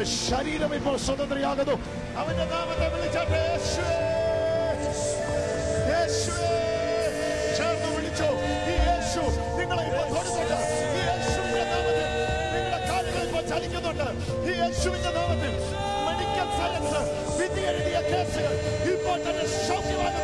നിന്റെ ശരീരം ഇപ്പോൾ സ്വതന്ത്രയാകുന്നു. അവന്റെ നാമത്തെ വിളിച്ചാട്ടെ ചേർന്ന് വിളിച്ചോ. ഈ യേശു നിങ്ങളെ ഇപ്പോൾ ഈ യേശുവിന്റെ നാമത്തിൽ നിങ്ങളുടെ കാലുകൾ ഇപ്പോൾ ഈ യേശുവിന്റെ നാമത്തിൽ മെഡിക്കൽ സയൻസ് വിധി എഴുതിയ കേസുകൾ ഇപ്പോൾ തന്നെ സൗഖ്യമാകുന്നുണ്ട്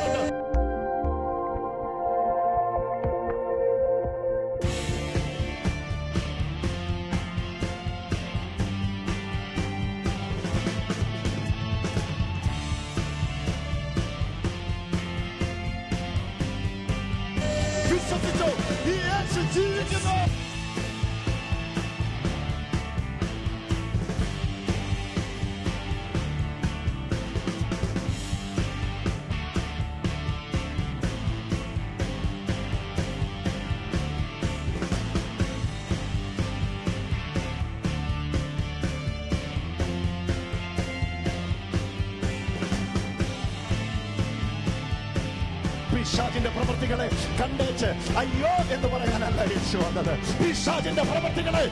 പ്രവൃത്തികളെ കണ്ടേച്ച് അയ്യോ എന്ന് പറയാനല്ല യേശു വന്നത്. പിശാചിന്റെ പ്രവൃത്തികളെ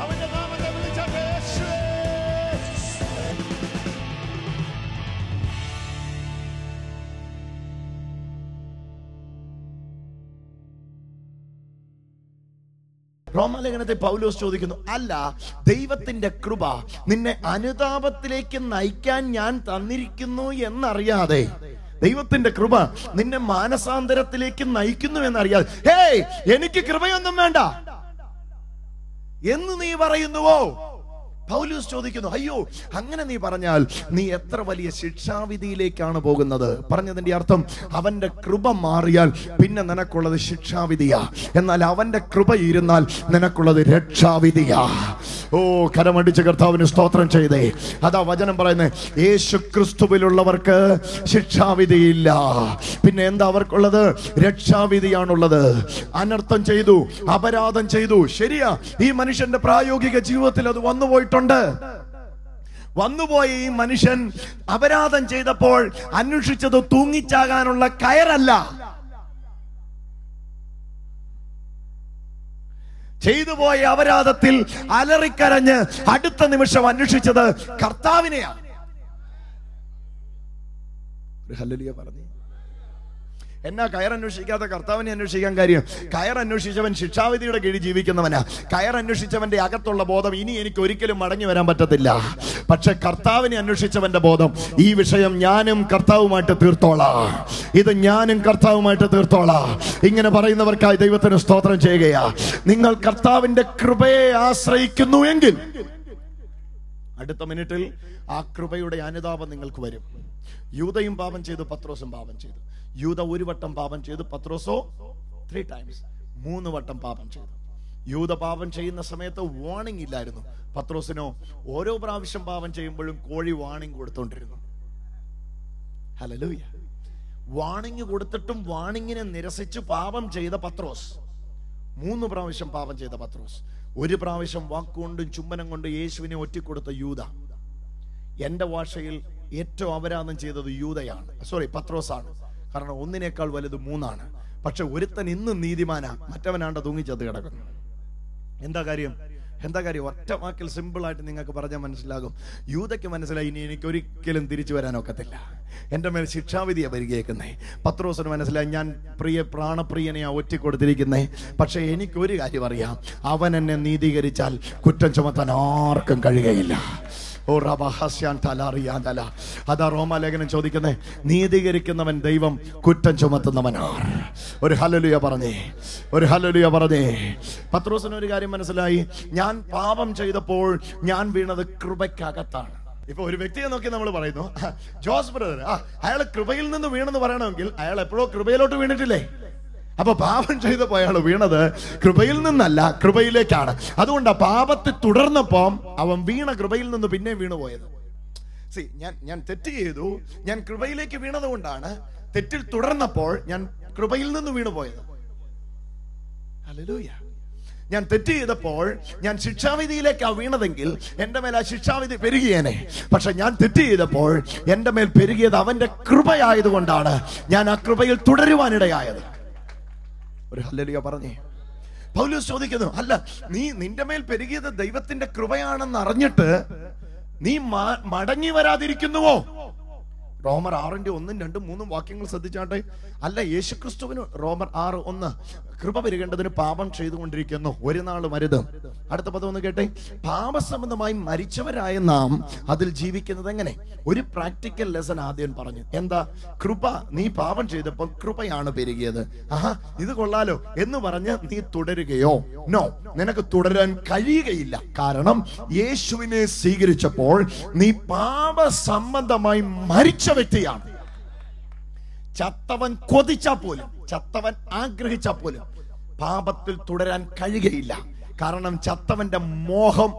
അവന്റെ നാമത്തെ വിളിച്ച യേശുവേ! റോമാലേഖനത്തെ പൗലോസ് ചോദിക്കുന്നു അല്ല ദൈവത്തിന്റെ കൃപ നിന്നെ അനുതാപത്തിലേക്ക് നയിക്കാൻ ഞാൻ തന്നിരിക്കുന്നു എന്നറിയാതെ ദൈവത്തിന്റെ കൃപ നിന്നെ മാനസാന്തരത്തിലേക്ക് നയിക്കുന്നു എന്നറിയാതെ. ഹേയ് എനിക്ക് കൃപയൊന്നും വേണ്ട. എന്ന് നീ പറയുന്നുവോ? പൗലൂസ് ചോദിക്കുന്നു അയ്യോ അങ്ങനെ നീ പറഞ്ഞാൽ നീ എത്ര വലിയ ശിക്ഷാവിധിയിലേക്കാണ് പോകുന്നത്? പറഞ്ഞതിന്റെ അർത്ഥം അവന്റെ കൃപ മാറിയാൽ പിന്നെ നിനക്കുള്ളത് ശിക്ഷാവിധിയാ. എന്നാൽ അവന്റെ കൃപ ഇരുന്നാൽ നിനക്കുള്ളത് രക്ഷാവിധിയാ. ഓ കരമടിച്ച് കർത്താവിന് സ്തോത്രം ചെയ്തേ. അതാ വചനം പറയുന്നത് യേശു ക്രിസ്തുവിലുള്ളവർക്ക് ശിക്ഷാവിധിയില്ല. പിന്നെ എന്താ അവർക്കുള്ളത്? രക്ഷാവിധിയാണുള്ളത്. അനർത്ഥം ചെയ്തു അപരാധം ചെയ്തു. ശരിയാ ഈ മനുഷ്യന്റെ പ്രായോഗിക ജീവിതത്തിൽ അത് വന്നുപോയിട്ടുണ്ട് വന്നുപോയി ഈ മനുഷ്യൻ അപരാധം ചെയ്തപ്പോൾ അന്വേഷിച്ചത് തൂങ്ങിച്ചാകാനുള്ള കയറല്ല. ചെയ്തു പോയ അപരാധത്തിൽ അലറിക്കരഞ്ഞ് അടുത്ത നിമിഷം അന്വേഷിച്ചത് കർത്താവിനെയാണ്. പറഞ്ഞു. എന്നാ കയർ അന്വേഷിക്കാത്ത കർത്താവിനെ അന്വേഷിക്കാൻ കാര്യം? കയർ അന്വേഷിച്ചവൻ ശിക്ഷാവിധിയുടെ കീഴിൽ ജീവിക്കുന്നവനാ. കയർ അന്വേഷിച്ചവന്റെ അകത്തുള്ള ബോധം ഇനി എനിക്ക് ഒരിക്കലും മടങ്ങി വരാൻ പറ്റത്തില്ല. പക്ഷെ കർത്താവിനെ അന്വേഷിച്ചവന്റെ ബോധം ഈ വിഷയം ഞാനും കർത്താവുമായിട്ട് തീർത്തോളാ. ഇത് ഞാനും കർത്താവുമായിട്ട് തീർത്തോളാ. ഇങ്ങനെ പറയുന്നവർക്കായി ദൈവത്തിന് സ്തോത്രം ചെയ്യുകയാ. നിങ്ങൾ കർത്താവിന്റെ കൃപയെ ആശ്രയിക്കുന്നു എങ്കിൽ അടുത്ത മിനിറ്റിൽ ആ കൃപയുടെ അനുതാപം നിങ്ങൾക്ക് വരും. യൂതയും പാപം ചെയ്തു പത്രോസും പാപം ചെയ്തു. യൂത ഒരു വട്ടം പാപം ചെയ്തു പത്രോസോ? ത്രീ ടൈംസ് മൂന്ന് വട്ടം പാപം ചെയ്തു. യൂത പാപം ചെയ്യുന്ന സമയത്ത് വാണിംഗ് ഇല്ലായിരുന്നു. പത്രോസിനോ ഓരോ പ്രാവശ്യം പാപം ചെയ്യുമ്പോഴും കോഴി വാണിംഗ് കൊടുത്തോണ്ടിരുന്നു. ഹലലൂയ വാണിംഗ് കൊടുത്തിട്ടും വാണിങ്ങിനെ നിരസിച്ച് പാപം ചെയ്ത പത്രോസ്. മൂന്ന് പ്രാവശ്യം പാപം ചെയ്ത പത്രോസ്. ഒരു പ്രാവശ്യം വാക്കുകൊണ്ടും ചുംബനം കൊണ്ടും യേശുവിനെ ഒറ്റിക്കൊടുത്ത യൂത. എന്റെ ഭാഷയിൽ ഏറ്റവും അപരാധം ചെയ്തത് യൂതയാണ് സോറി പത്രോസാണ്. കാരണം ഒന്നിനേക്കാൾ വലുത് മൂന്നാണ്. പക്ഷെ ഒരുത്തൻ ഇന്നും നീതിമാനാ. മറ്റവനാണ്ട് തൂങ്ങിച്ചത് കിടക്കുന്നു. എന്താ കാര്യം? എന്താ കാര്യം? ഒറ്റ വാക്കിൽ സിമ്പിൾ ആയിട്ട് നിങ്ങൾക്ക് പറഞ്ഞാൽ മനസ്സിലാകും. യൂതയ്ക്ക് മനസ്സിലായി ഇനി എനിക്ക് ഒരിക്കലും തിരിച്ചു വരാൻ ഒക്കത്തില്ല എന്റെ മേൽ ശിക്ഷാവിധിയാണ് പരികേക്കുന്നേ പത്രോസിന് മനസ്സിലായി ഞാൻ പ്രിയ പ്രാണപ്രിയനെയാണ് ഒറ്റിക്കൊടുത്തിരിക്കുന്നേ. പക്ഷേ എനിക്ക് ഒരു കാര്യം അറിയാം. അവൻ എന്നെ നീതീകരിച്ചാൽ കുറ്റം ചുമത്താൻ ആർക്കും കഴിയുകയില്ല. ഓ അതാ റോമാലേഖനം ചോദിക്കുന്നേ നീതീകരിക്കുന്നവൻ ദൈവം കുറ്റം ചുമത്തുന്നവനാർ ഒരു ഹലലുയ പറഞ്ഞേ ഒരു ഹലലുയ പറഞ്ഞേ. പത്രോസിന് ഒരു കാര്യം മനസ്സിലായി ഞാൻ പാപം ചെയ്തപ്പോൾ ഞാൻ വീണത് കൃപയ്ക്കകത്താണ്. ഇപ്പൊ ഒരു വ്യക്തിയെ നോക്കി നമ്മൾ പറയുന്നു ജോസ് ബ്രദർ ആ അയാൾ കൃപയിൽ നിന്ന് വീണെന്ന് പറയണമെങ്കിൽ അയാൾ എപ്പോഴോ കൃപയിലോട്ട് വീണിട്ടില്ലേ? അപ്പൊ പാപം ചെയ്ത് അയാൾ വീണത്. കൃപയിൽ നിന്നല്ല കൃപയിലേക്കാണ്. അതുകൊണ്ട് പാപത്തെ തുടർന്നപ്പോ അവൻ വീണ കൃപയിൽ നിന്ന് പിന്നെ വീണു പോയത്. സി ഞാൻ ഞാൻ തെറ്റ് ചെയ്തു. ഞാൻ കൃപയിലേക്ക് വീണത് കൊണ്ടാണ് തെറ്റിൽ തുടർന്നപ്പോൾ ഞാൻ കൃപയിൽ നിന്ന് വീണു പോയത്. ഞാൻ തെറ്റ് ചെയ്തപ്പോൾ ഞാൻ ശിക്ഷാവിധിയിലേക്കാണ് വീണതെങ്കിൽ എന്റെ മേൽ ആ ശിക്ഷാവിധി പെരുകിയേനെ. പക്ഷെ ഞാൻ തെറ്റ് ചെയ്തപ്പോൾ എന്റെ മേൽ പെരുകിയത് അവന്റെ കൃപയായതുകൊണ്ടാണ് ഞാൻ ആ കൃപയിൽ തുടരുവാനിടയായത്. ഒരു ഹല്ലേലൂയ പറഞ്ഞേ. പൗലോസ് ചോദിക്കുന്നു അല്ല നീ നിന്റെ മേൽ പെരുകിയത് ദൈവത്തിന്റെ കൃപയാണെന്ന് അറിഞ്ഞിട്ട് നീ മടങ്ങി വരാതിരിക്കുന്നുവോ? റോമർ ആറിന്റെ ഒന്നും രണ്ടും മൂന്നും വാക്യങ്ങൾ ശ്രദ്ധിച്ചാട്ടെ. അല്ല യേശുക്രിസ്തുവിന് റോമർ ആറ് ഒന്ന് കൃപ പെരുകേണ്ടതിന് പാപം ചെയ്തുകൊണ്ടിരിക്കുന്നു. ഒരു നാൾ മരുത്. അടുത്ത പദം ഒന്ന് കേട്ടെ. പാപസംബന്ധമായി മരിച്ചവരായ നാം അതിൽ ജീവിക്കുന്നത് എങ്ങനെ? ഒരു പ്രാക്ടിക്കൽ ലെസൺ ആദ്യം പറഞ്ഞു. എന്താ? കൃപ. നീ പാപം ചെയ്തപ്പോൾ കൃപയാണ് പെരുകിയത്. ആഹാ ഇത് കൊള്ളാലോ. എന്ന് പറഞ്ഞ് നീ തുടരുകയോ? നോ നിനക്ക് തുടരാൻ കഴിയുകയില്ല. കാരണം യേശുവിനെ സ്വീകരിച്ചപ്പോൾ നീ പാപ സംബന്ധമായി മരിച്ച വ്യക്തിയാണ്. ചത്തവൻ കൊതിച്ചാ പോലും ചത്തവൻ ആഗ്രഹിച്ചാൽ പോലും പാപത്തിൽ തുടരാൻ കഴിയുകയില്ല. കാരണം ചത്തവന്റെ മോഹം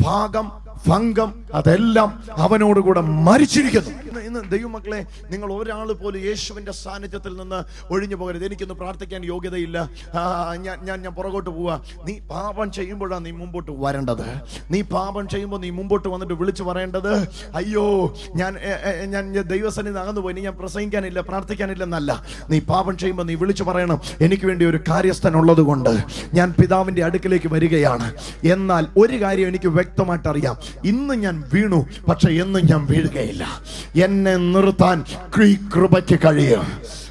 ഭാഗം ഭംഗം അതെല്ലാം അവനോടുകൂടെ മരിച്ചിരിക്കുന്നു. ഇന്ന് ദൈവമക്കളെ നിങ്ങൾ ഒരാൾ പോലും യേശുവിന്റെ സാന്നിധ്യത്തിൽ നിന്ന് ഒഴിഞ്ഞു പോകരുത്. എനിക്കൊന്ന് പ്രാർത്ഥിക്കാൻ യോഗ്യതയില്ല. ഞാൻ ഞാൻ ഞാൻ പുറകോട്ട് പോവാ. നീ പാപം ചെയ്യുമ്പോഴാണ് നീ മുമ്പോട്ട് വരേണ്ടത്. നീ പാപം ചെയ്യുമ്പോൾ നീ മുമ്പോട്ട് വന്നിട്ട് വിളിച്ചു പറയേണ്ടത് അയ്യോ ഞാൻ ഞാൻ ദൈവസന്നിധി അകന്നു പോയി ഞാൻ പ്രസംഗിക്കാനില്ല പ്രാർത്ഥിക്കാനില്ലെന്നല്ല നീ പാപം ചെയ്യുമ്പോൾ നീ വിളിച്ചു പറയണം. എനിക്ക് വേണ്ടി ഒരു കാര്യസ്ഥൻ ഉള്ളത് കൊണ്ട് ഞാൻ പിതാവിന്റെ അടുക്കിലേക്ക് വരികയാണ്. എന്നാൽ ഒരു കാര്യം എനിക്ക് വ്യക്തമായിട്ട് അറിയാം ഇന്ന് ഞാൻ വീണു പക്ഷെ എന്നും ഞാൻ വീഴുകയില്ല. എന്നെ നിർത്താൻ ഈ കൃപയ്ക്ക് കഴിയും.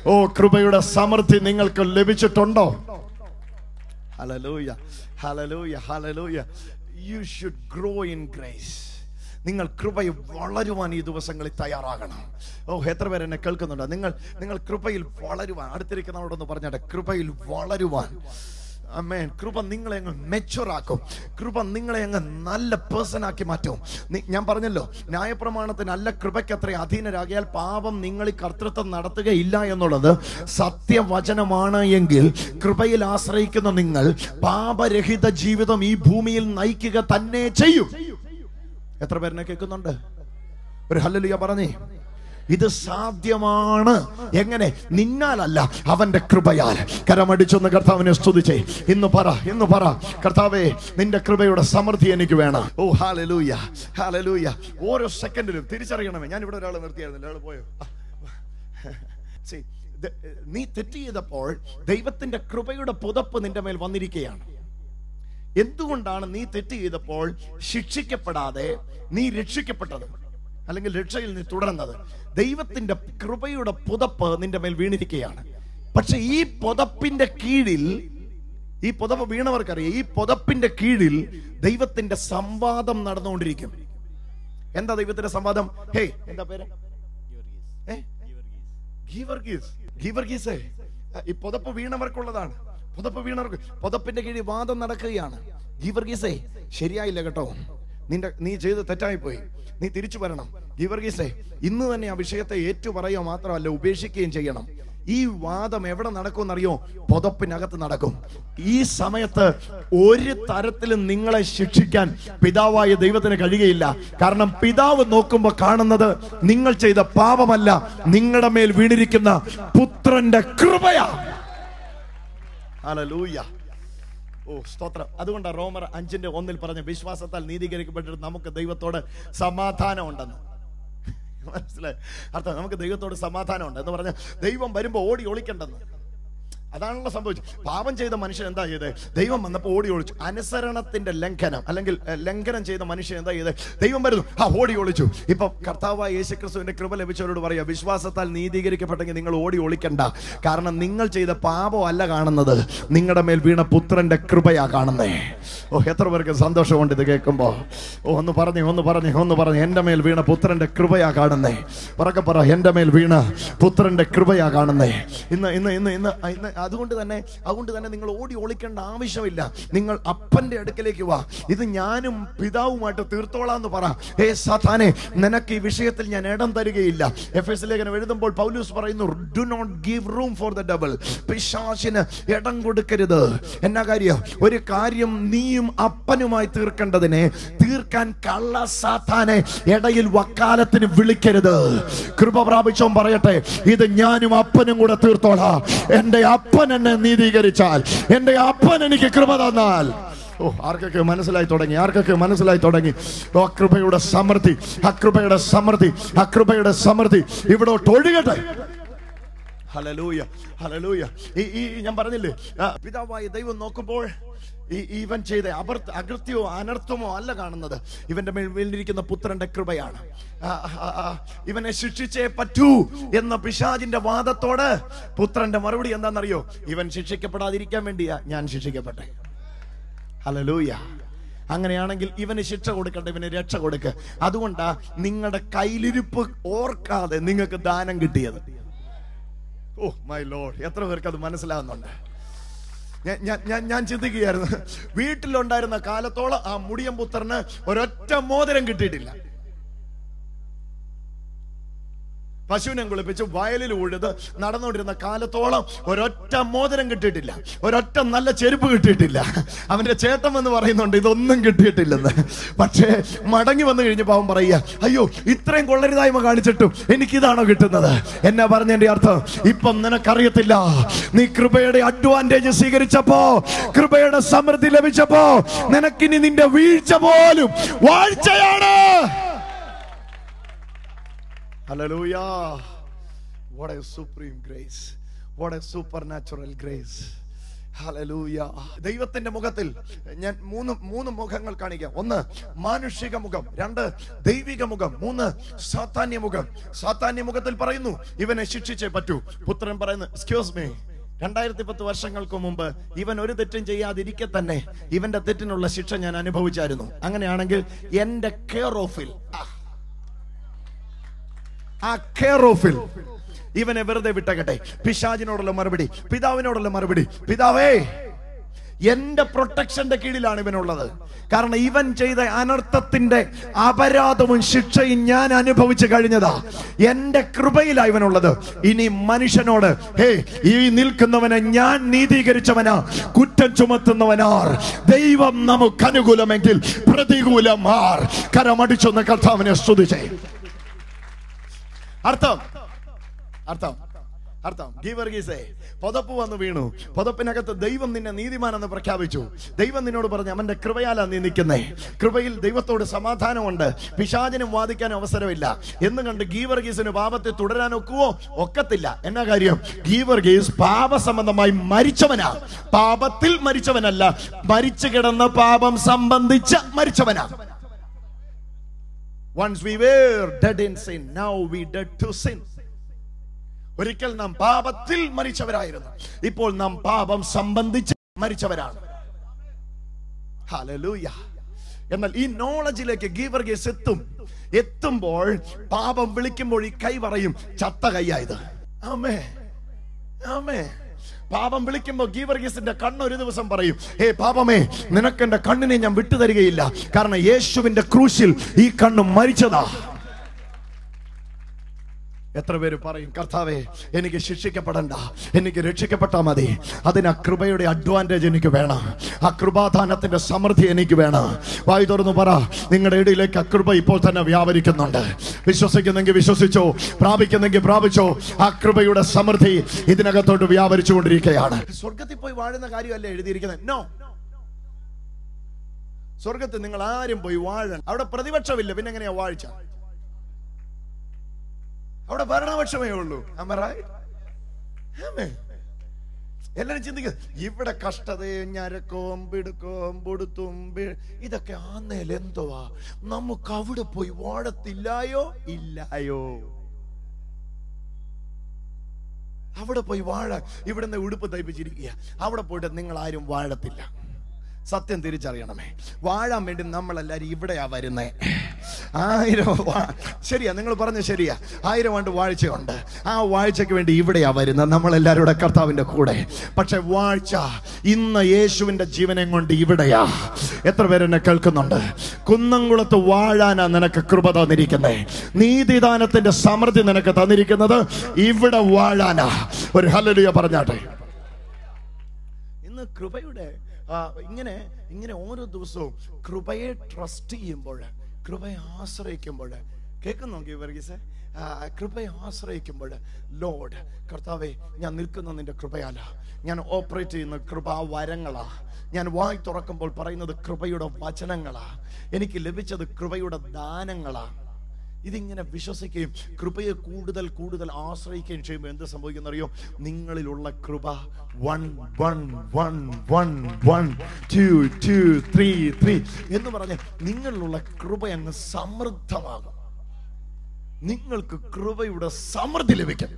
ഓ കൃപയുടെ സമൃദ്ധി നിങ്ങൾക്ക് ലഭിച്ചിട്ടുണ്ടോ? Hallelujah hallelujah hallelujah you should grow in grace നിങ്ങൾ കൃപയിൽ വളരുവാൻ ഈ ദിവസങ്ങളിൽ തയ്യാറാകണം. ഓ എത്ര പേര് എന്നെ കേൾക്കുന്നുണ്ടോ? നിങ്ങൾ നിങ്ങൾ കൃപയിൽ വളരുവാൻ അടുത്തിരിക്കുന്നവരോടൊന്ന് പറഞ്ഞാട്ടെ കൃപയിൽ വളരുവാൻ. അമ്മേൻ കൃപ നിങ്ങളെ അങ്ങ് മെച്ചുറാക്കും കൃപ നിങ്ങളെ അങ്ങ് നല്ല പേഴ്സൺ ആക്കി മാറ്റും. ഞാൻ പറഞ്ഞല്ലോ ന്യായപ്രമാണത്തിന് അല്ല കൃപയ്ക്ക് അത്ര അധീനരാകിയാൽ പാപം നിങ്ങൾ ഈ കർത്തൃത്വം നടത്തുകയില്ല എന്നുള്ളത് സത്യവചനമാണ് എങ്കിൽ കൃപയിൽ ആശ്രയിക്കുന്ന നിങ്ങൾ പാപരഹിത ജീവിതം ഈ ഭൂമിയിൽ നയിക്കുക തന്നെ ചെയ്യും. എത്ര പേരിനെ കേൾക്കുന്നുണ്ട്? ഒരു ഹല്ലലിയ പറഞ്ഞേ. ഇത് സാധ്യമാണ്. എങ്ങനെ? നിന്നാലല്ല അവന്റെ കൃപയാൽ. കരമടിച്ചൊന്ന് കർത്താവിനെ സ്തുതിച്ചേ. ഇന്ന് പറ ഇന്ന് പറ. കർത്താവേ നിന്റെ കൃപയുടെ സമൃദ്ധി എനിക്ക് വേണം. ഓ ഹാലലൂയ ഹാലലൂയ ഓരോ സെക്കൻഡിലും തിരിച്ചറിയണമേ. ഞാൻ ഇവിടെ ഒരാൾ നിർത്തിയായിരുന്നില്ല. ഒരാൾ പോയോ? നീ തെറ്റ് ചെയ്തപ്പോൾ ദൈവത്തിന്റെ കൃപയുടെ പുതപ്പ് നിന്റെ മേൽ വന്നിരിക്കുകയാണ്. എന്തുകൊണ്ടാണ് നീ തെറ്റ് ചെയ്തപ്പോൾ ശിക്ഷിക്കപ്പെടാതെ നീ രക്ഷിക്കപ്പെട്ടത്? അല്ലെങ്കിൽ രക്ഷയിൽ നീ തുടർന്നത്. ദൈവത്തിന്റെ കൃപയുടെ പുതപ്പ് നിന്റെ മേൽ വീണിരിക്കുകയാണ്. പക്ഷെ ഈ പുതപ്പിന്റെ കീഴിൽ ഈ പുതപ്പ് വീണവർക്കറിയാം ഈ പുതപ്പിന്റെ കീഴിൽ ദൈവത്തിന്റെ സംവാദം നടന്നുകൊണ്ടിരിക്കും. എന്താ ദൈവത്തിന്റെ സംവാദം? ഹേ എന്താ പേര്? ഗീവർഗീസേ ഈ പുതപ്പ് വീണവർക്കുള്ളതാണ്. പുതപ്പ് വീണവർക്ക് പുതപ്പിന്റെ കീഴിൽ വാദം നടക്കുകയാണ്. ഗീവർഗീസേ ശരിയായില്ല കേട്ടോ. നിന്റെ നീ ചെയ്ത് തെറ്റായിപ്പോയി. നീ തിരിച്ചു വരണം. ഗീവർഗീസേ ഇന്ന് തന്നെ ആ വിഷയത്തെ ഏറ്റു പറയുക മാത്രമല്ല ഉപേക്ഷിക്കുകയും ചെയ്യണം. ഈ വാദം എവിടെ നടക്കുമെന്നറിയോ? പുതപ്പിനകത്ത് നടക്കും. ഈ സമയത്ത് ഒരു തരത്തിലും നിങ്ങളെ ശിക്ഷിക്കാൻ പിതാവായ ദൈവത്തിന് കഴിയുകയില്ല. കാരണം പിതാവ് നോക്കുമ്പോൾ കാണുന്നത് നിങ്ങൾ ചെയ്ത പാപമല്ല നിങ്ങളുടെ മേൽ വീണിരിക്കുന്ന പുത്രന്റെ കൃപയാ. ഹല്ലേലൂയ ഓ സ്തോത്രം. അതുകൊണ്ട് റോമർ അഞ്ചിന്റെ ഒന്നിൽ പറഞ്ഞ വിശ്വാസത്താൽ നീതീകരിക്കപ്പെട്ടിട്ട് നമുക്ക് ദൈവത്തോട് സമാധാനം ഉണ്ടെന്ന് മനസ്സിലായി? അർത്ഥം നമുക്ക് ദൈവത്തോട് സമാധാനം ഉണ്ട് എന്ന് പറഞ്ഞാൽ ദൈവം വരുമ്പോൾ ഓടി ഒളിക്കണ്ടെന്ന്. അതാണല്ലോ സംഭവിച്ചത്. പാപം ചെയ്ത മനുഷ്യൻ എന്താ ചെയ്തത് ദൈവം വന്നപ്പോൾ ഓടി ഒളിച്ചു. അനുസരണത്തിന്റെ ലംഘനം അല്ലെങ്കിൽ ലംഘനം ചെയ്ത മനുഷ്യൻ എന്താ ചെയ്തത് ദൈവം വരുന്നു. ആ ഓടി ഒളിച്ചു. ഇപ്പൊ കർത്താവായ യേശുക്രിസ്തുവിന്റെ കൃപ ലഭിച്ചവരോട് പറയാ വിശ്വാസത്താൽ നീതീകരിക്കപ്പെട്ടെങ്കിൽ നിങ്ങൾ ഓടി ഒളിക്കണ്ട. കാരണം നിങ്ങൾ ചെയ്ത പാപമല്ല കാണുന്നത്. നിങ്ങളുടെ മേൽ വീണ പുത്രന്റെ കൃപയാ കാണുന്നേ. ഓ എത്ര പേർക്ക് സന്തോഷമുണ്ട് ഇത് കേൾക്കുമ്പോ? ഓ ഒന്ന് പറഞ്ഞു ഒന്ന് പറഞ്ഞു ഒന്ന് പറഞ്ഞു. എന്റെ മേൽ വീണ പുത്രന്റെ കൃപയാ കാണുന്നേ. പറക്കെ പറ എന്റെ മേൽ വീണ പുത്രന്റെ കൃപയാ കാണുന്നേ. ഇന്ന് ഇന്ന് ഇന്ന് ഇന്ന് ഇന്ന് അതുകൊണ്ട് തന്നെ അതുകൊണ്ട് തന്നെ നിങ്ങൾ ഓടി ഒളിക്കേണ്ട ആവശ്യമില്ല. നിങ്ങൾ അപ്പന്റെ അടുക്കലേക്ക് വാ. ഇത് ഞാനും പിതാവുമായിട്ട് തീർത്തോളാന്ന് പറ. ഏ സാത്താനെ നിനക്ക് ഈ വിഷയത്തിൽ ഞാൻ ഇടം തരികയില്ല. എഫ് എസ് ലേഖനം എഴുതുമ്പോൾ പൗലൂസ് പറയുന്നു do not give room for the devil പിശാശിന് ഇടം കൊടുക്കരുത്. എന്നാ കാര്യം? ഒരു കാര്യം നീയും അപ്പനുമായി തീർക്കേണ്ടതിനെ തീർക്കാൻ കള്ള സാത്താനെ ഇടയിൽ വക്കാലത്തിന് വിളിക്കരുത്. കൃപ പ്രാപിച്ചോം പറയട്ടെ ഇത് ഞാനും അപ്പനും കൂടെ തീർത്തോളാം. എന്റെ അപ്പൻ എന്നെ നീതീകരിച്ചാൽ. എന്റെ അപ്പൻ എനിക്ക് കൃപ തന്നാൽ. ഓ ആർക്കൊക്കെ മനസ്സിലായി തുടങ്ങി? ആർക്കൊക്കെ മനസ്സിലായി തുടങ്ങി? ഓ കൃപയുടെ സമൃദ്ധി ആ കൃപയുടെ സമൃദ്ധി ആ കൃപയുടെ സമൃദ്ധി ഇവിടോട്ട് ഒഴുകട്ടെ. ഹലലൂയ ഹലലൂയ ഈ ഈ ഞാൻ പറഞ്ഞില്ലേ? പിതാവായ ദൈവം നോക്കുമ്പോൾ ഈ ഇവൻ ചെയ്ത അപർ അകൃത്യമോ അനർത്ഥമോ അല്ല കാണുന്നത്. ഇവന്റെ മേൽ വീണിരിക്കുന്ന പുത്രന്റെ കൃപയാണ്. ഇവനെ ശിക്ഷിച്ചേ പറ്റൂ എന്ന പിശാജിന്റെ വാദത്തോട് പുത്രന്റെ മറുപടി എന്താണെന്നറിയോ? ഇവൻ ശിക്ഷിക്കപ്പെടാതിരിക്കാൻ വേണ്ടിയാ ഞാൻ ശിക്ഷിക്കപ്പെട്ടെ. ഹലലൂയ അങ്ങനെയാണെങ്കിൽ ഇവന് ശിക്ഷ കൊടുക്കണ്ട ഇവന് രക്ഷ കൊടുക്ക. അതുകൊണ്ടാ നിങ്ങളുടെ കയ്യിലിരിപ്പ് ഓർക്കാതെ നിങ്ങൾക്ക് ദാനം കിട്ടിയത്. ഓ മൈ ലോഡ് എത്ര പേർക്ക് അത് മനസ്സിലാവുന്നുണ്ട്? ഞാൻ- ഞാൻ ഞാൻ ചിന്തിക്കുകയായിരുന്നു. വീട്ടിലുണ്ടായിരുന്ന കാലത്തോളം ആ മുടിയൻ പുത്രന് ഒരൊറ്റ മോതിരം കിട്ടിയിട്ടില്ല. പശുവിനെ കുളിപ്പിച്ച് വയലിൽ ഉഴുത് നടന്നുകൊണ്ടിരുന്ന കാലത്തോളം ഒരൊറ്റ മോതിരം കിട്ടിയിട്ടില്ല. ഒരൊറ്റ നല്ല ചെരുപ്പ് കിട്ടിയിട്ടില്ല. അവന്റെ ചേട്ടം എന്ന് പറയുന്നുണ്ട് ഇതൊന്നും കിട്ടിയിട്ടില്ലെന്ന്. പക്ഷേ മടങ്ങി വന്നു കഴിഞ്ഞപ്പോൾ അവൻ പറയുക അയ്യോ ഇത്രയും കൊള്ളരുതായ്മ കാണിച്ചിട്ടും എനിക്കിതാണോ കിട്ടുന്നത്? എന്നാ പറഞ്ഞതിന്റെ അർത്ഥം ഇപ്പം നിനക്കറിയത്തില്ല. നീ കൃപയുടെ അഡ്വാന്റേജ് സ്വീകരിച്ചപ്പോ കൃപയുടെ സമൃദ്ധി ലഭിച്ചപ്പോ നിനക്കിനി നിന്റെ വീഴ്ച പോലും വാഴ്ചയാണ്. What a supreme grace. What a supernatural grace. Hallelujah ദൈവത്തിന്റെ മുഖത്തിൽ ഞാൻ മൂന്ന് മൂന്ന് മുഖങ്ങൾ കാണിക്കാം. ഒന്ന് മാനുഷിക മുഖം. രണ്ട് ദൈവിക മുഖം. മൂന്ന് സാത്താന്യ മുഖം. സാത്താന്യ മുഖത്തിൽ പറയുന്നു ഇവനെ ശിക്ഷിച്ചേ പറ്റൂ. പുത്രൻ പറയുന്നു എക്സ്ക്യൂസ് മീ രണ്ടായിരത്തി പത്ത് വർഷങ്ങൾക്ക് മുമ്പ് ഇവൻ ഒരു തെറ്റും ചെയ്യാതിരിക്കെ തന്നെ ഇവന്റെ തെറ്റിനുള്ള ശിക്ഷ ഞാൻ അനുഭവിച്ചായിരുന്നു. അങ്ങനെയാണെങ്കിൽ എന്റെ കെയർ ഓഫിൽ കെയർ ഇവനെ വെറുതെ വിട്ടകട്ടെ. പിശാജിനോടുള്ള മറുപടി പിതാവിനോടുള്ള മറുപടി. പിതാവേ എന്റെ പ്രൊട്ടക്ഷന്റെ കീഴിലാണ് ഇവനുള്ളത്. കാരണം ഇവൻ ചെയ്ത അനർത്ഥത്തിന്റെ അപരാധവും ശിക്ഷയും ഞാൻ അനുഭവിച്ചു കഴിഞ്ഞതാ. എന്റെ കൃപയിലാ ഇവനുള്ളത്. ഇനി മനുഷ്യനോട് ഹേ ഈ നിൽക്കുന്നവനെ ഞാൻ നീതീകരിച്ചവനാ കുറ്റം ചുമത്തുന്നവനാർ. ദൈവം നമുക്ക് അനുകൂലമെങ്കിൽ പ്രതികൂലമാർ. കരമടിച്ചൊന്ന് കർത്താവിനെ സ്തുതിച്ചേ. അർത്ഥം. അർത്ഥം. അർത്ഥം. ഗീവർഗീസേ പുതപ്പ് വന്ന് വീണു. പുതപ്പിനകത്ത് ദൈവം നിന്നെ നീതിമാനെന്ന് പ്രഖ്യാപിച്ചു. ദൈവം നിന്നോട് പറഞ്ഞു അവന്റെ കൃപയാലാ നീ നിൽക്കുന്നേ. കൃപയിൽ ദൈവത്തോട് സമാധാനമുണ്ട്. പിശാചിനും വാദിക്കാൻ അവസരമില്ല. എന്ന് കണ്ട് ഗീവർഗീസിന് പാപത്തെ തുടരാൻ ഒക്കുവോ? ഒക്കത്തില്ല. എന്നാ കാര്യം? ഗീവർഗീസ് പാപസംബന്ധമായി മരിച്ചവനാ. പാപത്തിൽ മരിച്ചവനല്ല. മരിച്ചു കിടന്ന പാപം സംബന്ധിച്ച് മരിച്ചവനാ. Once we were dead in sin now we dead to sin ഒരിക്കൽ നാം പാപത്തിൽ മരിച്ചവരായിരുന്നു. ഇപ്പോൾ നാം പാപം സംബന്ധിച്ച് മരിച്ചവരാണ്. എന്നാൽ ഈ നോളജിലേക്ക് ഗീവർഗീസ് എത്തും. എത്തുമ്പോൾ പാപം വിളിക്കുമ്പോൾ ഈ കൈ പറയും ചത്ത കൈയായത് ആമേ ആമേ പാപം വിളിക്കുമ്പോൾ ഗീവർഗീസിന്റെ കണ്ണ് ഒരു ദിവസം പറയും ഏ പാപമേ നിനക്ക് എന്റെ കണ്ണിനെ ഞാൻ വിട്ടുതരികയില്ല. കാരണം യേശുവിന്റെ ക്രൂശിൽ ഈ കണ്ണ് മരിച്ചതാ. എത്ര പേര് പറയും കർത്താവേ എനിക്ക് ശിക്ഷിക്കപ്പെടണ്ട എനിക്ക് രക്ഷിക്കപ്പെട്ടാൽ മതി. അതിന് ആ കൃപയുടെ അഡ്വാന്റേജ് എനിക്ക് വേണം. ആ കൃപാദാനത്തിന്റെ സമൃദ്ധി എനിക്ക് വേണം. വായി തുറന്നു പറ നിങ്ങളുടെ ഇടയിലേക്ക് ആ കൃപ ഇപ്പോൾ തന്നെ വ്യാപരിക്കുന്നുണ്ട്. വിശ്വസിക്കുന്നെങ്കിൽ വിശ്വസിച്ചോ പ്രാപിക്കുന്നെങ്കിൽ പ്രാപിച്ചോ ആ കൃപയുടെ സമൃദ്ധി ഇതിനകത്തോട്ട് വ്യാപരിച്ചു കൊണ്ടിരിക്കുകയാണ് സ്വർഗത്തിൽ പോയി വാഴുന്ന കാര്യമല്ല എഴുതിയിരിക്കുന്നത്? നോ സ്വർഗത്തിൽ നിങ്ങൾ ആരും പോയി വാഴണം അവിടെ പ്രതിപക്ഷമില്ല പിന്നെ എങ്ങനെയാ വാഴ്ച? അവിടെ ഭരണപക്ഷമേ ഉള്ളൂ. right? എല്ലാരും ചിന്തിക്കുക ഇവിടെ കഷ്ടതയും ഞരക്കവും പിടുക്കവും പൊടുത്തും ഇതൊക്കെ ആന്നേൽ എന്തുവാ? നമുക്ക് അവിടെ പോയി വാഴത്തില്ലായോ ഇല്ലായോ? അവിടെ പോയി വാഴ. ഇവിടുന്ന് ഉടുപ്പ് തയ്പ്പിച്ചിരിക്കുക. അവിടെ പോയിട്ട് നിങ്ങൾ ആരും വാഴത്തില്ല. സത്യം തിരിച്ചറിയണമേ. വാഴാൻ വേണ്ടി നമ്മളെല്ലാരും ഇവിടെയാ വരുന്നേ. ആയിരം ശരിയാ നിങ്ങൾ പറഞ്ഞ ശരിയാ. ആയിരം ആണ്ട് വാഴ്ചയുണ്ട്. ആ വാഴ്ചയ്ക്ക് വേണ്ടി ഇവിടെയാ വരുന്നത് നമ്മളെല്ലാരും ഇവിടെ കൂടെ. പക്ഷെ വാഴ്ച ഇന്ന് യേശുവിന്റെ ജീവനെ കൊണ്ട് ഇവിടെയാ. എത്ര പേരെന്നെ കേൾക്കുന്നുണ്ട്? കുന്നംകുളത്ത് വാഴാനാ നിനക്ക് കൃപ തന്നിരിക്കുന്നേ. നീതിദാനത്തിന്റെ സമൃദ്ധി നിനക്ക് തന്നിരിക്കുന്നത് ഇവിടെ വാഴാനാ. ഒരു ഹലലിയ പറഞ്ഞാട്ടെ. ഇന്ന് കൃപയുടെ ഇങ്ങനെ ഇങ്ങനെ ഓരോ ദിവസവും കൃപയെ ട്രസ്റ്റ് ചെയ്യുമ്പോൾ കൃപയെ ആശ്രയിക്കുമ്പോൾ. കേൾക്കുന്നു വർഗീസെ? കൃപയെ ആശ്രയിക്കുമ്പോൾ ലോഡ് കർത്താവെ ഞാൻ നിൽക്കുന്ന നിന്റെ കൃപയാല. ഞാൻ ഓപ്പറേറ്റ് ചെയ്യുന്ന കൃപാ വരങ്ങളാ ഞാൻ വായി തുറക്കുമ്പോൾ പറയുന്നത് കൃപയുടെ വചനങ്ങളാ. എനിക്ക് ലഭിച്ചത് കൃപയുടെ ദാനങ്ങളാ. ഇതിങ്ങനെ വിശ്വസിക്കുകയും കൃപയെ കൂടുതൽ കൂടുതൽ ആശ്രയിക്കുകയും ചെയ്യുമ്പോൾ എന്ത് സംഭവിക്കുന്ന അറിയോ നിങ്ങളിലുള്ള കൃപ one one one one one two two three three എന്ന് പറഞ്ഞ് നിങ്ങളിലുള്ള കൃപ അങ്ങ് സമൃദ്ധമാകും. നിങ്ങൾക്ക് കൃപയുടെ സമൃദ്ധി ലഭിക്കും.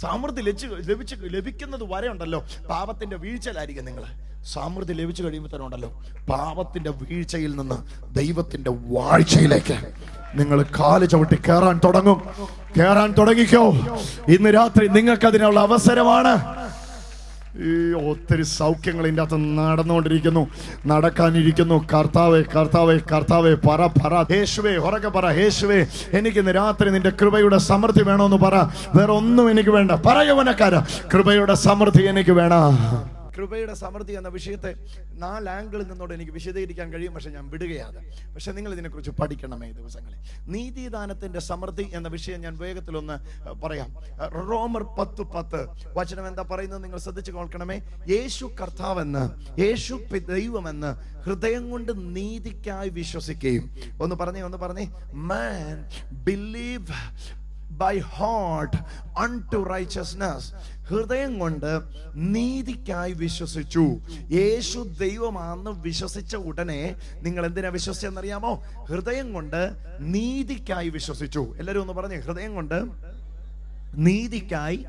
സമൃദ്ധി ലഭിച്ചു ലഭിച്ച് ലഭിക്കുന്നത് വരെ ഉണ്ടല്ലോ. പാപത്തിന്റെ വീഴ്ചയിലായിരിക്കും നിങ്ങൾ സമൃദ്ധി ലഭിച്ചു കഴിയുമ്പോൾ തന്നെ ഉണ്ടല്ലോ. പാപത്തിന്റെ വീഴ്ചയിൽ നിന്ന് ദൈവത്തിന്റെ വാഴ്ചയിലേക്ക് നിങ്ങൾ കാൽ ചവിട്ടി കയറാൻ തുടങ്ങും. കയറാൻ തുടങ്ങിക്കോ. ഇന്ന് രാത്രി നിങ്ങൾക്ക് അതിനുള്ള അവസരമാണ്. ഈ ഒത്തിരി സൗഖ്യങ്ങൾ ഇതിന്റെ അകത്ത് നടന്നുകൊണ്ടിരിക്കുന്നു. നടക്കാനിരിക്കുന്നു. കർത്താവെ കർത്താവെ കർത്താവെ പറ പറ. ഹേശുവേ ഉറക്കെ പറ. ഹേശുവേ എനിക്ക് ഇന്ന് രാത്രി നിന്റെ കൃപയുടെ സമൃദ്ധി വേണമെന്ന് പറ. വേറെ ഒന്നും എനിക്ക് വേണ്ട. പറയവനക്കാര കൃപയുടെ സമൃദ്ധി എനിക്ക് വേണം. കൃപയുടെ സമൃദ്ധി എന്ന വിഷയത്തെ നാല് ആംഗിളിൽ നിന്നോട് എനിക്ക് വിശദീകരിക്കാൻ കഴിയും. പക്ഷെ ഞാൻ വിടുകയാണ്. പക്ഷെ നിങ്ങൾ ഇതിനെക്കുറിച്ച് പഠിക്കണമേ ഈ ദിവസങ്ങളിൽ. നീതിദാനത്തിന്റെ സമൃദ്ധി എന്ന വിഷയം ഞാൻ വേഗത്തിലൊന്ന് പറയാം. റോമർ പത്ത് പത്ത് വചനം എന്താ പറയുന്നത്? നിങ്ങൾ ശ്രദ്ധിച്ചു കേൾക്കണമേ. യേശു കർത്താവെന്ന് യേശു ദൈവമെന്ന് ഹൃദയം കൊണ്ട് നീതിക്കായി വിശ്വസിക്കുകയും. ഒന്ന് പറഞ്ഞേ ഒന്ന് പറഞ്ഞേ. Man believe by heart unto righteousness ഹൃദയം കൊണ്ട് നീതിക്കായി വിശ്വസിച്ചു. യേശു ദൈവമാണെന്ന് വിശ്വസിച്ച ഉടനെ നിങ്ങൾ എന്തിനാ വിശ്വസിച്ചെന്നറിയാമോ? ഹൃദയം കൊണ്ട് നീതിക്കായി വിശ്വസിച്ചു. എല്ലാവരും ഒന്ന് പറഞ്ഞു ഹൃദയം കൊണ്ട് നീതിക്കായി.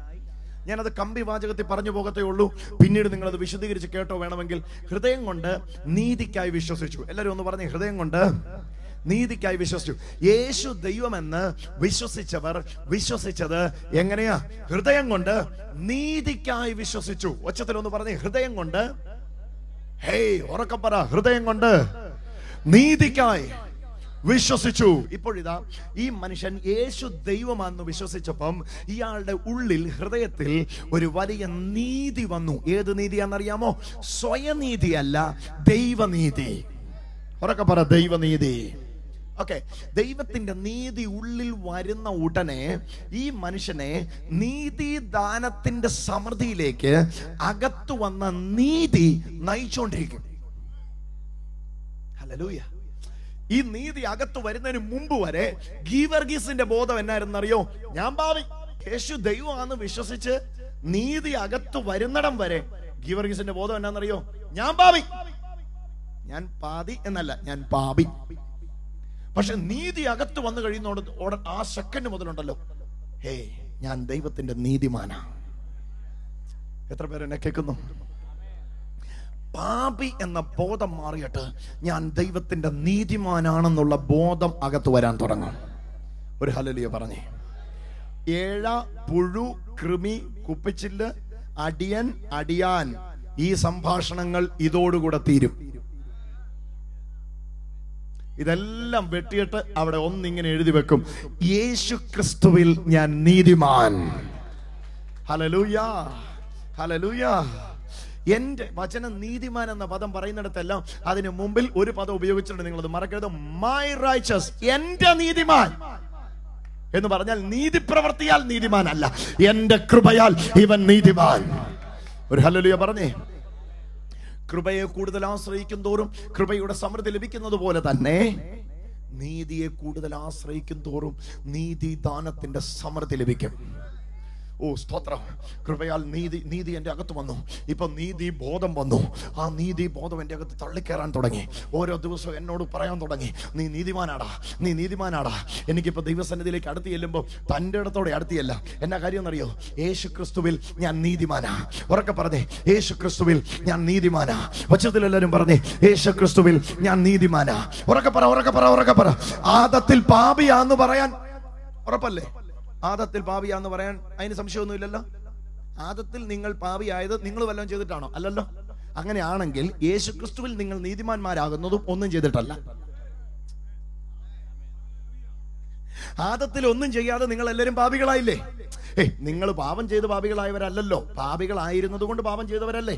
ഞാനത് കമ്പി വാചകത്തിൽ പറഞ്ഞു പോകത്തേ ഉള്ളൂ. പിന്നീട് നിങ്ങൾ അത് വിശദീകരിച്ച് കേട്ടോ വേണമെങ്കിൽ. ഹൃദയം കൊണ്ട് നീതിക്കായി വിശ്വസിച്ചു. എല്ലാവരും ഒന്ന് പറഞ്ഞു ഹൃദയം കൊണ്ട് നീതിക്കായി വിശ്വസിച്ചു. യേശു ദൈവമെന്ന് വിശ്വസിച്ചവർ വിശ്വസിച്ചത് എങ്ങനെയാ? ഹൃദയം കൊണ്ട് നീതിക്കായി വിശ്വസിച്ചു. ഒച്ചത്തിൽ ഒന്ന് പറഞ്ഞേ ഹൃദയം കൊണ്ട്. ഹേയ് ഉറക്കം പറ. ഹൃദയം കൊണ്ട് നീതിക്കായി വിശ്വസിച്ചു. ഇപ്പോഴിതാ ഈ മനുഷ്യൻ യേശു ദൈവമാണെന്ന് വിശ്വസിച്ചപ്പം ഇയാളുടെ ഉള്ളിൽ ഹൃദയത്തിൽ ഒരു വലിയ നീതി വന്നു. ഏത് നീതിയാണെന്നറിയാമോ? സ്വയനീതിയല്ല ദൈവനീതി. ഉറക്കെ പറ ദൈവനീതി. ഓക്കെ ദൈവത്തിന്റെ നീതി ഉള്ളിൽ വരുന്ന ഉടനെ ഈ മനുഷ്യനെ നീതി ദാനത്തിന്റെ സമൃദ്ധിയിലേക്ക് അകത്തു വന്ന നീതി നയിച്ചുകൊണ്ടിരിക്കും ഹല്ലേലൂയ ഈ നീതി അകത്ത് വരുന്നതിന് മുമ്പ് വരെ ഗീവർഗീസിന്റെ ബോധം എന്നായിരുന്നറിയോ? ഞാൻ ഭാവി. യേശു ദൈവമാണെന്ന് വിശ്വസിച്ച് നീതി അകത്ത് വരുന്നിടം വരെ ഗീവർഗീസിന്റെ ബോധം എന്നാന്നറിയോ ഞാൻ ഭാവി. ഞാൻ പാതി എന്നല്ല ഞാൻ പാപി. പക്ഷെ നീതി അകത്ത് വന്നു കഴിയുന്നോട് ആ സെക്കൻഡ് മുതലുണ്ടല്ലോ. ഹേ ഞാൻ ദൈവത്തിന്റെ നീതിമാന. എത്ര പേര് എന്നെ കേൾക്കുന്നു? പാപി എന്ന ബോധം മാറിയിട്ട് ഞാൻ ദൈവത്തിന്റെ നീതിമാനാണെന്നുള്ള ബോധം അകത്ത് വരാൻ തുടങ്ങും. ഒരു ഹലലിയ പറഞ്ഞേ. ഏഴ പുഴു കൃമി കുപ്പിച്ചില്ല് അടിയൻ അടിയാൻ ഈ സംഭാഷണങ്ങൾ ഇതോടുകൂടെ തീരും. ഇതെല്ലാം വെട്ടിയിട്ട് അവിടെ ഒന്നിങ്ങനെ എഴുതി വെക്കും. യേശു ക്രിസ്തുവിൽ ഞാൻ നീതിമാൻ. ഹലലൂയാ ഹലലൂയാ എന്റെ വചനം നീതിമാൻ എന്ന പദം പറയുന്നിടത്തെല്ലാം അതിന് മുമ്പിൽ ഒരു പദം ഉപയോഗിച്ചിട്ടുണ്ട്. നിങ്ങൾ അത് മറക്കരുത്. മൈ റൈച്ചസ് എന്റെ നീതിമാൻ. എന്ന് പറഞ്ഞാൽ നീതി പ്രവർത്തിയാൽ നീതിമാനല്ല. എന്റെ കൃപയാൽ ഇവൻ നീതിമാൻ. ഒരു ഹലലുയ പറഞ്ഞേ. കൃപയെ കൂടുതൽ ആശ്രയിക്കും തോറും കൃപയുടെ സമൃദ്ധി ലഭിക്കുന്നത് പോലെ തന്നെ നീതിയെ കൂടുതൽ ആശ്രയിക്കും തോറും നീതി ദാനത്തിന്റെ സമൃദ്ധി ലഭിക്കും. ഓ സ്തോത്രം. കൃപയാൽ നീതി നീതി എന്റെ അകത്ത് വന്നു. ഇപ്പൊ നീതി ബോധം വന്നു. ആ നീതി ബോധം എന്റെ അകത്ത് തള്ളിക്കയറാൻ തുടങ്ങി. ഓരോ ദിവസവും എന്നോട് പറയാൻ തുടങ്ങി. നീ നീതിമാനാടാ നീ നീതിമാനാടാ. എനിക്കിപ്പോ ദൈവസന്നിധിയിലേക്ക് അടുത്ത് ചെല്ലുമ്പോൾ തന്റെ ഇടത്തോടെ അടുത്തിയല്ല. എന്നാ കാര്യം എന്നറിയോ? യേശു ക്രിസ്തുവിൽ ഞാൻ നീതിമാനാ. ഉറക്കെ പറഞ്ഞേ യേശു ക്രിസ്തുവിൽ ഞാൻ നീതിമാനാ. വച്ചത്തിൽ എല്ലാവരും പറഞ്ഞേ യേശു ക്രിസ്തുവിൽ ഞാൻ നീതിമാനാ. ഉറക്കെ പറ ഉറക്കെ പറ ഉറക്കെ പറ. ആദത്തിൽ പാപിയാന്ന് പറയാൻ ഉറപ്പല്ലേ? ആദത്തിൽ പാപിയാന്ന് പറയാൻ അതിന് സംശയമൊന്നുമില്ലല്ലോ? ആദത്തിൽ നിങ്ങൾ പാപിയായത് നിങ്ങൾ വല്ലതും ചെയ്തിട്ടാണോ? അല്ലല്ലോ. അങ്ങനെയാണെങ്കിൽ യേശു ക്രിസ്തുവിൽ നിങ്ങൾ നീതിമാന്മാരാകുന്നതും ഒന്നും ചെയ്തിട്ടല്ല. ആദത്തിൽ ഒന്നും ചെയ്യാതെ നിങ്ങൾ എല്ലാവരും പാപികളായില്ലേ? ഏ നിങ്ങൾ പാപം ചെയ്ത് പാപികളായവരല്ലല്ലോ. പാപികളായിരുന്നത് കൊണ്ട് പാപം ചെയ്തവരല്ലേ?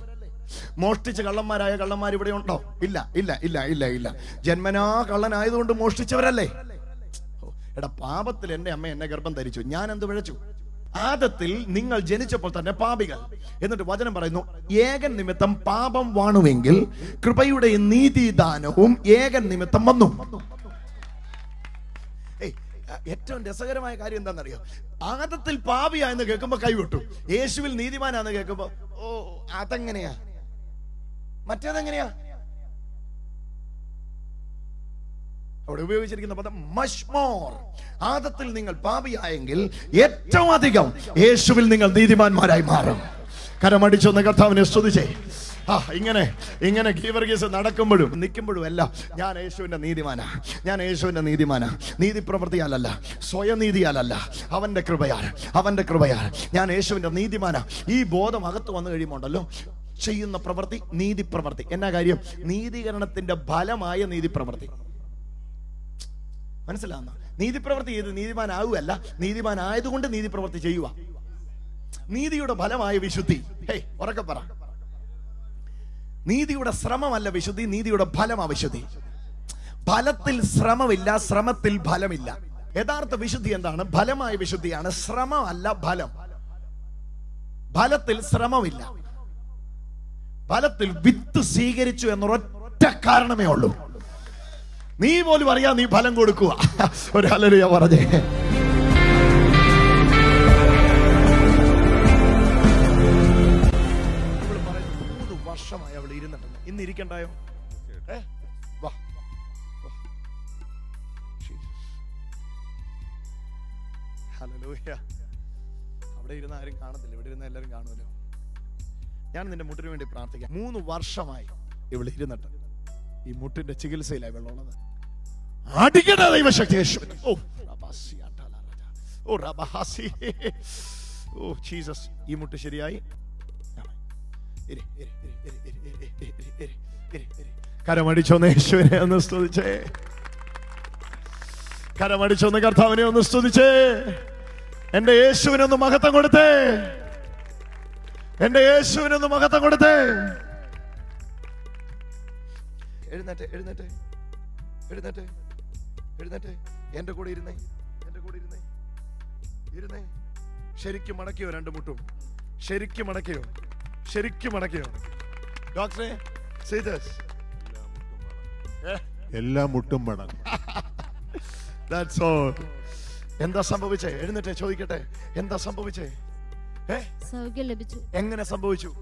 മോഷ്ടിച്ച കള്ളന്മാരായ കള്ളന്മാർ ഇവിടെ ഉണ്ടോ? ഇല്ല ഇല്ല ഇല്ല ഇല്ല ഇല്ല. ജന്മനാ കള്ളനായതുകൊണ്ട് മോഷ്ടിച്ചവരല്ലേ? എടാ പാപത്തിൽ എന്റെ അമ്മ എന്നെ ഗർഭം ധരിച്ചു. ഞാൻ എന്ത് വിഴച്ചു ആദത്തിൽ നിങ്ങൾ ജനിച്ചപ്പോൾ തന്നെ പാപികൾ. എന്നിട്ട് വചനം പറയുന്നു ഏകൻ നിമിത്തം പാപം വാണുവെങ്കിൽ കൃപയുടെ നീതിദാനവും ഏകൻ നിമിത്തം വന്നു. ഏറ്റവും രസകരമായ കാര്യം എന്താണെന്നറിയോ? ആദത്തിൽ പാപിയാ എന്ന് കേൾക്കുമ്പോ കൈവിട്ടു യേശുവിൽ നീതിമാനാന്ന് കേൾക്കുമ്പോ ഓ അതെങ്ങനെയാ? മറ്റേതെങ്ങനെയാ? അവിടെ ഉപയോഗിച്ചിരിക്കുന്ന പദം മഷ്മോർ. മോർ ആദത്തിൽ നിങ്ങൾ പാപിയായെങ്കിൽ ഏറ്റവും അധികം യേശുവിൽ നിങ്ങൾ നീതിമാന്മാരായി മാറും. കരമടിച്ചൊന്ന് കർത്താവിനെ സ്തുതിച്ചേ. ആ ഇങ്ങനെ ഇങ്ങനെ ഗീവർഗീസ് നടക്കുമ്പോഴും നിൽക്കുമ്പോഴും എല്ലാം ഞാൻ യേശുവിന്റെ നീതിമാനാ. ഞാൻ യേശുവിന്റെ നീതിമാനാ. നീതി പ്രവൃത്തിയാലല്ല സ്വയനീതിയാലല്ല. അവന്റെ കൃപയാൽ അവന്റെ കൃപയാൽ ഞാൻ യേശുവിന്റെ നീതിമാനാ. ഈ ബോധം അകത്ത് വന്നു കഴിയുമ്പോണ്ടല്ലോ ചെയ്യുന്ന പ്രവൃത്തി നീതി പ്രവൃത്തി എന്നാ കാര്യം? നീതീകരണത്തിന്റെ ഫലമായ നീതി പ്രവൃത്തി മനസ്സിലാവുന്ന? നീതി പ്രവൃത്തി ചെയ്ത് നീതിമാനാവുകയല്ല നീതിമാനായതുകൊണ്ട് നീതി പ്രവൃത്തി ചെയ്യുക. നീതിയുടെ ഫലമായ വിശുദ്ധി. ഹേ ഉറക്കെ പറ. നീതിയുടെ ശ്രമമല്ല വിശുദ്ധി നീതിയുടെ ഫലമാ വിശുദ്ധി. ഫലത്തിൽ ശ്രമമില്ല ശ്രമത്തിൽ ഫലമില്ല. യഥാർത്ഥ വിശുദ്ധി എന്താണ്? ഫലമായ വിശുദ്ധിയാണ്. ശ്രമമല്ല ഫലം. ഫലത്തിൽ ശ്രമമില്ല. ഫലത്തിൽ വിത്ത് സ്വീകരിച്ചു എന്നൊരൊറ്റ കാരണമേ ഉള്ളൂ. നീ പോലും അറിയാ നീ ഫലം കൊടുക്കുക ഒരു ഞാൻ പറഞ്ഞേ. മൂന്ന് വർഷമായി? വാ. അവിടെ ഇരുന്ന് ആരും കാണത്തില്ല. ഇവിടെ ഇരുന്ന് എല്ലാവരും കാണുമല്ലോ. ഞാൻ നിന്റെ മുട്ടിന് വേണ്ടി പ്രാർത്ഥിക്കാം. മൂന്ന് വർഷമായി ഇവിടെ ഇരുന്നിട്ട്. ഈ മുട്ടിന്റെ ചികിത്സയിലായി വെള്ളമുള്ളത് അടിക്കണ ദൈവശക്തി ഓ ജീസസ് ഈ മുട്ട് ശരിയായി കരമടിച്ചോന്ന് യേശുവിനെ ഒന്ന് സ്തുതിച്ചേ കരമടിച്ചൊന്ന് കർത്താവിനെ ഒന്ന് സ്തുതിച്ചേ എന്റെ യേശുവിനൊന്ന് മഹത്വം കൊടുത്തേ എന്റെ യേശുവിനൊന്ന് മഹത്വം കൊടുത്തേ എഴുന്നേറ്റ് എഴുന്നേറ്റ്. എഴുന്നേറ്റ് എഴുന്നേറ്റ്. എന്റെ കൂടെ ഇരുന്നേ എന്റെ കൂടെ ഇരുന്നേ. ഇരുന്നേ. ശരിക്കും മടക്കിയോ രണ്ട് മുട്ടും? ശരിക്കും മടക്കിയോ? ശരിക്കും മടക്കിയോ? ഡോക്ടറെ സീതസ് എല്ലാ മുട്ടും മടങ്ങും. ദാറ്റ്സ് ഓൾ എന്താ സംഭവിച്ചേ? എഴുന്നേറ്റ് ചോദിക്കട്ടെ. എന്താ സംഭവിച്ചേ? സൗഖ്യം ലഭിച്ചു എങ്ങനെ സംഭവിച്ചു?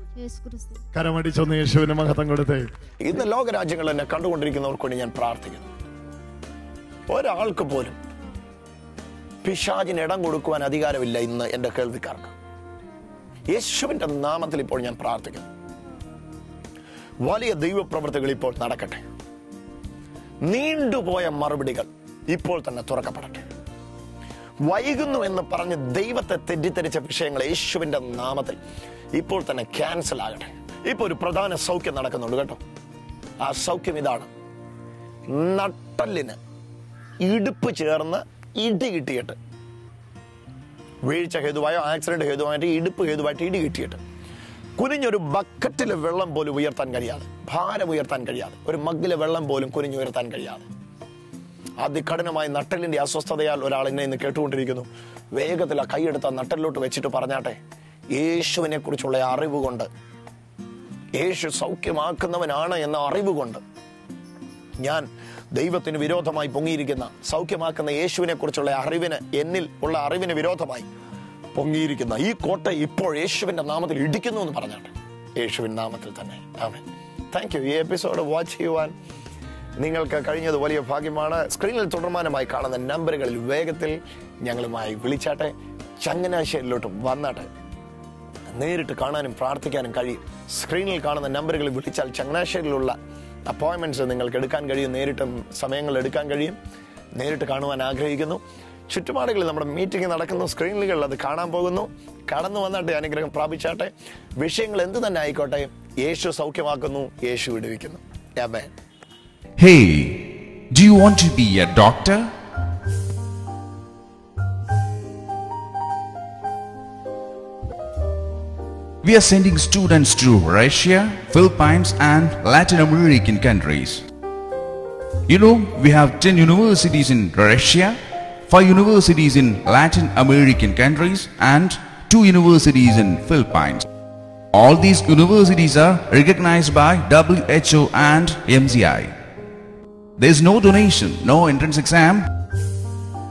കരമടിച്ചൊന്ന് യേശുവിന് മഹത്വം കൊടുത്തേ. ഇന്ന് ലോകരാജ്യങ്ങൾ എന്നെ കണ്ടുകൊണ്ടിരിക്കുന്നവർക്ക് വേണ്ടി ഞാൻ പ്രാർത്ഥിക്കുന്നു. ഒരാൾക്ക് പോലും പിശാചിന് ഇടം കൊടുക്കുവാൻ അധികാരമില്ല ഇന്ന് എന്റെ കേൾവിക്കാർക്ക്. യേശുവിന്റെ നാമത്തിൽ ഇപ്പോൾ ഞാൻ പ്രാർത്ഥിക്കുന്നു. വലിയ ദൈവപ്രവൃത്തികൾ ഇപ്പോൾ നടക്കട്ടെ. നീണ്ടുപോയ മറുപടികൾ ഇപ്പോൾ തന്നെ തുറക്കപ്പെടട്ടെ. വൈകുന്നു എന്ന് പറഞ്ഞ് ദൈവത്തെ തെറ്റിദ്ധരിച്ച വിഷയങ്ങൾ യേശുവിന്റെ നാമത്തിൽ ഇപ്പോൾ തന്നെ ക്യാൻസൽ ആകട്ടെ. ഇപ്പോൾ ഒരു പ്രധാന സൗഖ്യം നടക്കുന്നുണ്ട് കേട്ടോ. ആ സൗഖ്യം ഇതാണ്. നട്ടലിന് ഇടുപ്പ് ചേർന്ന് ഇടി കിട്ടിയിട്ട്. വീഴ്ച ഹേതുവായോ ആക്സിഡന്റ് ഹേതുവായിട്ട് ഇടുപ്പ് ഹേതുവായിട്ട് ഇടി കിട്ടിയിട്ട്. കുനിഞ്ഞൊരു ബക്കറ്റിലെ വെള്ളം പോലും ഉയർത്താൻ കഴിയാതെ ഭാരം ഉയർത്താൻ കഴിയാതെ ഒരു മഗ്ഗിലെ വെള്ളം പോലും കുനിഞ്ഞുയർത്താൻ കഴിയാതെ. അതികഠിനമായ നട്ടലിന്റെ അസ്വസ്ഥതയാൽ ഒരാൾ എന്നെ ഇന്ന് കേട്ടുകൊണ്ടിരിക്കുന്നു. വേഗത്തിൽ ആ കൈയെടുത്ത് നട്ടലിലോട്ട് വെച്ചിട്ട് പറഞ്ഞാട്ടെ യേശുവിനെ കുറിച്ചുള്ള അറിവ് കൊണ്ട് യേശു സൗഖ്യമാക്കുന്നവനാണ് എന്ന അറിവ് കൊണ്ട് ഞാൻ ദൈവത്തിന് വിരോധമായി പൊങ്ങിയിരിക്കുന്ന സൗഖ്യമാക്കുന്ന യേശുവിനെ കുറിച്ചുള്ള അറിവിന് എന്നിൽ ഉള്ള അറിവിന് വിരോധമായി പൊങ്ങിയിരിക്കുന്ന ഈ കോട്ട ഇപ്പോൾ യേശുവിന്റെ നാമത്തിൽ ഇടിക്കുന്നു എന്ന് പറഞ്ഞാട്ടെ. യേശുവിൻ നാമത്തിൽ തന്നെ. താങ്ക് യു ഈ എപ്പിസോഡ് വാച്ച് ചെയ്യുവാൻ നിങ്ങൾക്ക് കഴിഞ്ഞത് വലിയ ഭാഗ്യമാണ്. സ്ക്രീനിൽ തുടർമാനമായി കാണുന്ന നമ്പറുകളിൽ വേഗത്തിൽ ഞങ്ങളുമായി വിളിച്ചാട്ടെ. ചങ്ങനാശ്ശേരിയിലോട്ട് വന്നാട്ടെ. നേരിട്ട് കാണാനും പ്രാർത്ഥിക്കാനും കഴിയും. സ്ക്രീനിൽ കാണുന്ന നമ്പറുകൾ വിളിച്ചാൽ ചങ്ങനാശ്ശേരിയിലുള്ള അപ്പോയിൻമെന്റ്സ് നിങ്ങൾക്ക് എടുക്കാൻ കഴിയും. നേരിട്ട് സമയങ്ങൾ എടുക്കാൻ കഴിയും. നേരിട്ട് കാണുവാൻ ആഗ്രഹിക്കുന്നു. ചുറ്റുപാടുകളിൽ നമ്മുടെ മീറ്റിംഗ് നടക്കുന്നു. സ്ക്രീനുകളിൽ അത് കാണാൻ പോകുന്നു. കടന്നു വന്നാട്ടെ അനുഗ്രഹം പ്രാപിച്ചാട്ടെ. വിഷയങ്ങൾ എന്ത് തന്നെ ആയിക്കോട്ടെ യേശു സൗഖ്യമാക്കുന്നു യേശു വിടുവിക്കുന്നു. Hey, do you want to be a doctor? We are sending students to Russia, Philippines, and Latin American countries. You know, we have 10 universities in Russia, 5 universities in Latin American countries, and 2 universities in Philippines. All these universities are recognized by WHO and MCI. There is no donation, no entrance exam.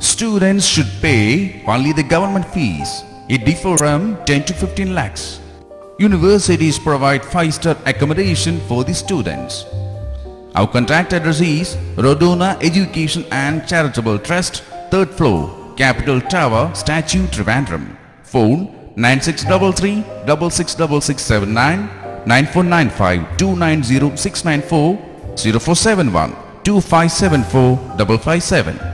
Students should pay only the government fees. It differs from 10 to 15 lakhs. Universities provide five-star accommodation for the students. Our contact address is Rodona Education and Charitable Trust, third floor, Capital Tower, Statue, Trivandrum. Phone 9633 666679 9495 290 694 0471 2574 557.